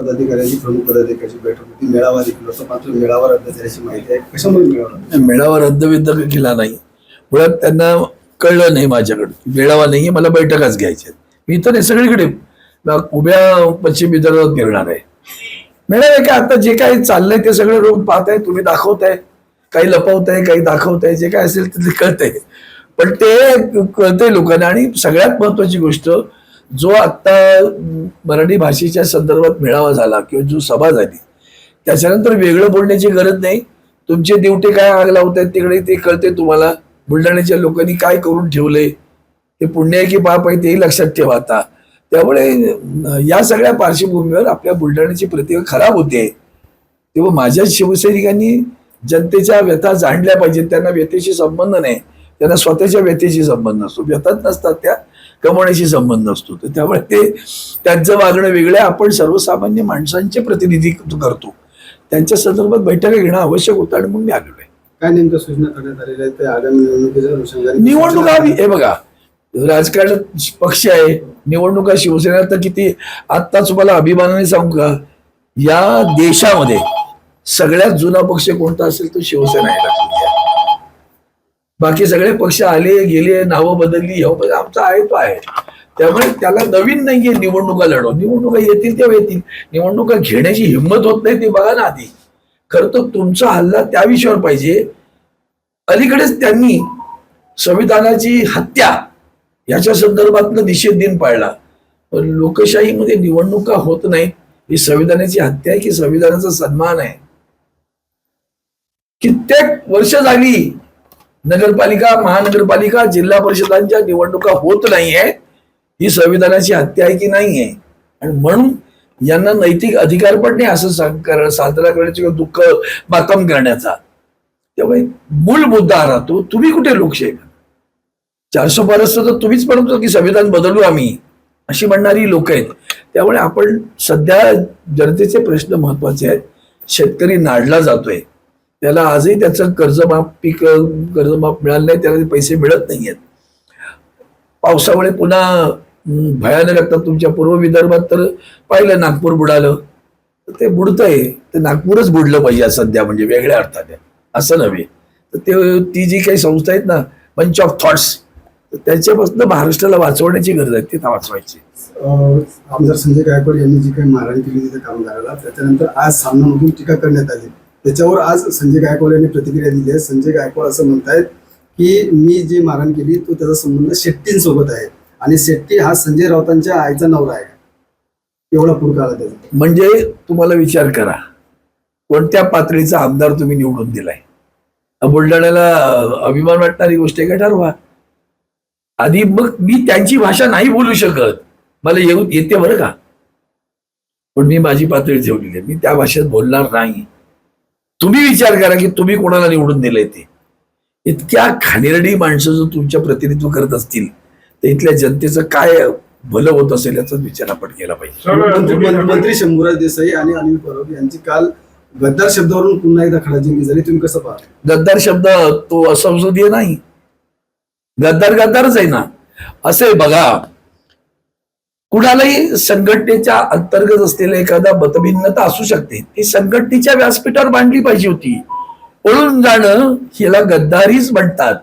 पदाधिकाऱ्यांची प्रमुख पदाधिकाऱ्याची बैठक होती. मेळावा देखील होता. मात्र मेळावा रद्द झाल्याची माहिती आहे. कशामुळे मेळावा मेळावा रद्दविद्द केला नाही. मुळात त्यांना कळलं नाही माझ्याकडे मेळावा नाही मला बैठकाच घ्यायच्या मी तर नाही सगळीकडे उभ्या पश्चिम विदर्भात फिरणार आहे. मिळाले काय आता जे काही चाललंय ते सगळं लोक पाहताय तुम्ही दाखवताय. काही लपवताय काही दाखवताय. जे काय असेल ते कळतंय. पण ते कळतंय लोकांना आणि सगळ्यात महत्वाची गोष्ट जो आत्ता मराठी भाषेच्या संदर्भात मेळावा झाला किंवा जो सभा झाली त्याच्यानंतर वेगळं बोलण्याची गरज नाही. तुमचे दिवटे काय आग लावत आहेत तिकडे ते कळते तुम्हाला. बुलढाण्याच्या लोकांनी काय करून ठेवलंय ते पुण्य आहे की पाप आहे तेही लक्षात ठेवा आता. त्यामुळे या सगळ्या पार्श्वभूमीवर आपल्या बुलढाण्याची प्रतिभा खराब होते तेव्हा माझ्या शिवसैनिकांनी जनतेच्या व्यथा जाणल्या पाहिजेत. त्यांना व्यथेशी संबंध नाही. त्यांना स्वतःच्या व्यथेशी संबंध असतो व्यथाच नसतात त्या. कमवण्याशी संबंध असतो. तर त्यामुळे ते त्यांचं वागणं वेगळं. आपण सर्वसामान्य माणसांचे प्रतिनिधित्व करतो. त्यांच्या संदर्भात बैठका घेणं आवश्यक होतं आणि म्हणून मी आलेलो आहे. काय नेमक्या सूचना करण्यात आलेल्या आहेत? त्या आगामी निवडणुकीच्या अनुषंगाने निवडणुका हे बघा राजकारणात पक्ष आहे. निवडणुका शिवसेना तर किती आत्ता तुम्हाला अभिमानाने सांगू का? या देशामध्ये सगळ्यात जुना पक्ष कोणता असेल तो शिवसेना आहे. बाकी सगळे पक्ष आले गेले नावं बदलली हो पण आमचा आहे तो आहे. त्यामुळे त्याला नवीन नाहीये निवडणुका लढव निवडणुका येतील तेव्हा येतील. निवडणुका घेण्याची हिंमत होत नाही ते बघा ना आधी. खरं तर तुमचा हल्ला त्या विषयावर पाहिजे. अलीकडेच त्यांनी संविधानाची हत्या याच्या संदर्भातलं निषेध दिन पाळला. पण लोकशाहीमध्ये निवडणुका होत नाहीत. ही संविधानाची हत्या आहे की संविधानाचा सन्मान आहे? कित्येक वर्ष झाली नगरपालिका महानगरपालिका जिल्हा परिषदांच्या निवडणुका होत नाहीये. ही संविधानाची हत्या आहे की नाही आहे आणि म्हणून यांना नैतिक अधिकार पण नाही असं साजरा करण्याचा किंवा दुःख मातम करण्याचा. त्यामुळे मूळ मुद्दा राहतो तुम्ही कुठे लोकशाही चारशे बारस तर तुम्हीच म्हणतो की संविधान बदलू आम्ही अशी म्हणणारी लोक आहेत. त्यामुळे आपण सध्या जनतेचे प्रश्न महत्त्वाचे आहेत. शेतकरी नाडला जातोय. त्याला आजही त्याचं कर्जमाफ पीक कर्जमाफ मिळालं नाही त्याला ते पैसे मिळत नाहीयेत. पावसामुळे पुन्हा भयानक लागतात तुमच्या पूर्व विदर्भात तर पाहिलं नागपूर बुडालं. तर ते बुडतंय. ते नागपूरच बुडलं पाहिजे सध्या म्हणजे वेगळ्या अर्थाने असं नव्हे. तर ते ती जी काही संस्था आहेत ना पंच ऑफ थॉट्स त्याच्यापासून महाराष्ट्राला वाचवण्याची गरज आहे तिथं वाचवायची. आमदार संजय गायकवाड यांनी जी काही मारहाण केली तिथे कामगाराला त्याच्यानंतर आज सामनामधून टीका करण्यात आली. त्याच्यावर आज संजय गायकवाड यांनी प्रतिक्रिया दिली आहे. संजय गायकवाड असं म्हणतायत की मी जी मारहाण केली तो त्याचा संबंध शेट्टींसोबत आहे. आणि शेट्टी हा संजय राऊतांच्या आईचा नवरा आहे. एवढा पूर काळा त्याचा. म्हणजे तुम्हाला विचार करा. कोणत्या पातळीचा आमदार तुम्ही निवडून दिलाय? बुलढाण्याला अभिमान वाटणारी गोष्ट आहे का ठरवा? आधी मग मी त्यांची भाषा नाही बोलू शकत. मला येऊ येते बरं का? पण मी माझी पातळी ठेवलेली आहे. मी त्या भाषेत बोलणार नाही. तुम्ही विचार करा की तुम्ही कोणाला निवडून दिलंय ते. इतक्या खानेरडी माणसं जर तुमच्या प्रतिनिधित्व करत असतील तर इथल्या जनतेचं काय भलं होत असेल याचाच विचार आपण केला पाहिजे. मंत्री शंभूराज देसाई आणि अनिल परब यांची काल गद्दार शब्दावरून पुन्हा एकदा खडाजंगी झाली. तुम्ही कसं पाहता? गद्दार शब्द तो असंसदीय नाही. गद्दार गद्दारच आहे ना. असे बघा कुणालाही संघटनेच्या अंतर्गत असलेला एखादा मतभिन्नता असू शकते. ती संघटनेच्या व्यासपीठावर मांडली पाहिजे होती. पळून जाणं याला गद्दारीच म्हणतात.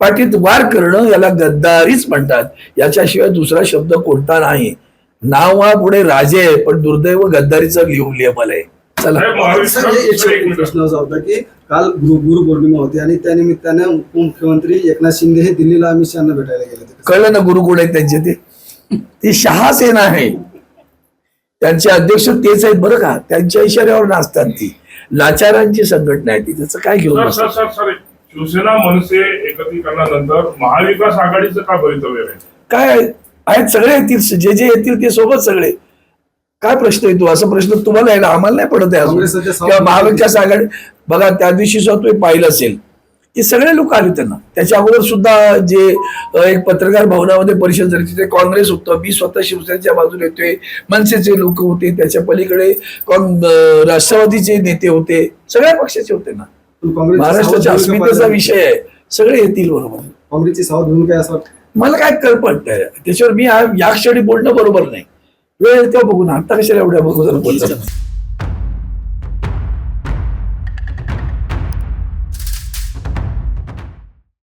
पाठीत वार करणं याला गद्दारीच म्हणतात. याच्याशिवाय दुसरा शब्द कोणता नाही. नाव हा पुढे राजे आहे पण दुर्दैव गद्दारीचं लिहून लिहिबल आहे चला. प्रश्न असा होता की काल गुरु गुरुपौर्णिमा होती आणि त्या निमित्तानं उपमुख्यमंत्री एकनाथ शिंदे हे दिल्लीला अमित शहाना भेटायला गेले होते. कळलं ना गुरु कोण आहेत त्यांचे ते? ती शहा सेना आहे. त्यांचे अध्यक्ष तेच आहेत बरं का? त्यांच्या इशाऱ्यावर नाचतात ती. लाचारांची संघटना आहे ती. त्याचं काय घेऊन सर सर बसतात? सर सर शिवसेना मनसे एकत्रीकरणानंतर महाविकास आघाडीचं का भवितव्य आहे? काय आहे? आहेत सगळे येतील. जे जे येतील ते सोबत सगळे. काय प्रश्न येतो असा प्रश्न तुम्हाला आहे ना? आम्हाला नाही पडत आहे अजून. महाविकास आघाडी बघा त्या दिवशी सुद्धा तुम्ही पाहिलं असेल. की सगळे लोक आले त्यांना. त्याच्या अगोदर सुद्धा जे एक पत्रकार भवनामध्ये परिषद झाली तिथे काँग्रेस होतं. मी स्वतः शिवसेनेच्या बाजूने येतोय. मनसेचे लोक होते. त्याच्या पलीकडे राष्ट्रवादीचे नेते होते. सगळ्या पक्षाचे होते ना. महाराष्ट्राच्या अस्मितेचा. विषय आहे. सगळे येतील बरोबर. काँग्रेसची सावध भूमिका असं मला काय कल्पट त्याच्यावर मी या क्षणी बोलणं बरोबर नाही. वेळ तेव्हा बघू ना आता कशाला एवढ्या बघू बोलतात?